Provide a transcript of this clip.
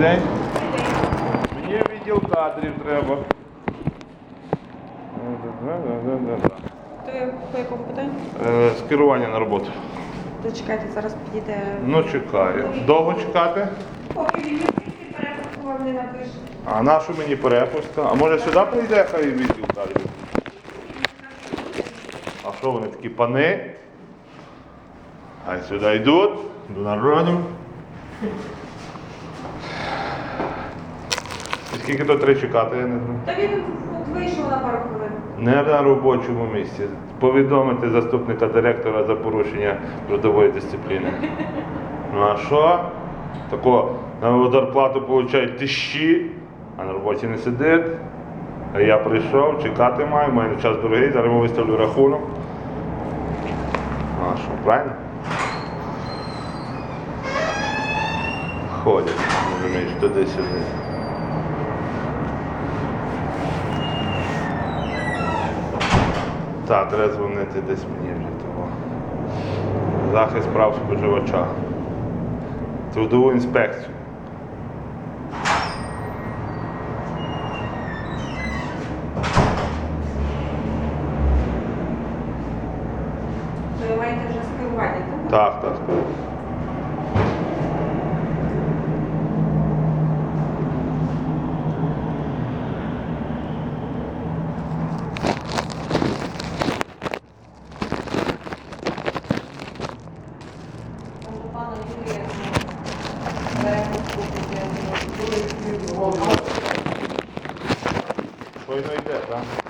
день. Мені відділ кадрів треба. То я по якому питанню? Е, Скерування на роботу. Зачекайте, зараз підійде. Ну чекаю. Довго чекати? Поки він не перепуску вам не напише. А на що мені перепустка? А може сюди прийде хай відділ кадрів? А що вони такі пани? Хай сюди йдуть, до народу. Скільки то треба чекати, я не знаю. Та він от вийшов на пару хвилин. Не на робочому місці. Повідомити заступника директора за порушення трудової дисципліни. Ну а що? Тако на зарплату получають тисячі, а на роботі не сидить. А я прийшов, чекати маю, маю час дорогий, зараз виставлю рахунок. Ну а що, правильно? Ходять, розумієш, туди-сюди. Так, треба дзвонити десь мені вже того. Захист прав споживача. Трудову інспекцію. Ви маєте вже скерування, так? Так, так. Щойно йде, так?